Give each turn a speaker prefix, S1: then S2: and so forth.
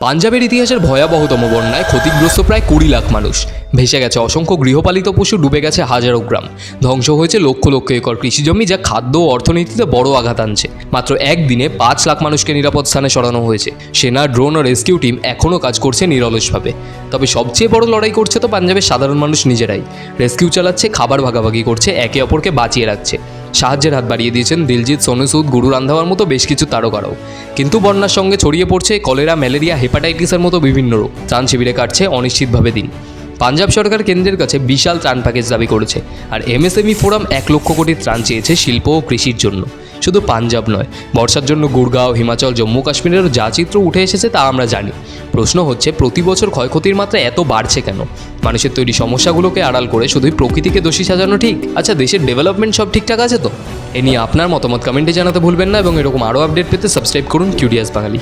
S1: পাঞ্জাবের ইতিহাসের ভয়াবহতম বন্যায় ক্ষতিগ্রস্ত প্রায় কুড়ি লাখ মানুষ। ভেসে গেছে অসংখ্য গৃহপালিত পশু, ডুবে গেছে হাজারো গ্রাম। ধ্বংস হয়েছে লক্ষ লক্ষ একর কৃষিজমি যা খাদ্য ও অর্থনীতিতে বড় আঘাত আনছে। মাত্র একদিনে পাঁচ লাখ মানুষকে নিরাপদ স্থানে সরানো হয়েছে। সেনা, ড্রোন ও রেস্কিউ টিম এখনও কাজ করছে নিরলসভাবে। তবে সবচেয়ে বড় লড়াই করছে তো পাঞ্জাবের সাধারণ মানুষ নিজেরাই। রেস্কিউ চালাচ্ছে, খাবার ভাগাভাগি করছে, একে অপরকে বাঁচিয়ে রাখছে। সাহায্যের হাত বাড়িয়ে দিয়েছেন দিলজিৎ, সোনু সুদ, গুরু রান্ধাওয়ার মতো বেশ কিছু তারকারাও। কিন্তু বন্যার সঙ্গে ছড়িয়ে পড়ছে কলেরা, ম্যালেরিয়া, হেপাটাইটিসের মতো বিভিন্ন রোগ। ত্রাণ শিবিরে কাটছে অনিশ্চিতভাবে দিন। পাঞ্জাব সরকার কেন্দ্রের কাছে বিশাল ত্রাণ প্যাকেজ দাবি করেছে আর এমএসএমই ফোরাম এক লক্ষ কোটি ত্রাণ চেয়েছে শিল্প ও কৃষির জন্য। শুধু পাঞ্জাব নয়, বর্ষার জন্য গুড়গাঁও হিমাচল জম্মু কাশ্মীরেরও যা চিত্র উঠে এসেছে তা আমরা জানি। প্রশ্ন হচ্ছে প্রতি বছর ক্ষয়ক্ষতির মাত্রা এত বাড়ছে কেন? মানুষের তৈরি সমস্যাগুলোকে আড়াল করে শুধুই প্রকৃতিকে দোষী সাজানো ঠিক? আচ্ছা দেশের ডেভেলপমেন্ট সব ঠিকঠাক আছে তো? এ নিয়ে আপনার মতামত কমেন্টে জানাতে ভুলবেন না এবং এরকম আরও আপডেট পেতে সাবস্ক্রাইব করুন কিউরিয়াস বাঙালি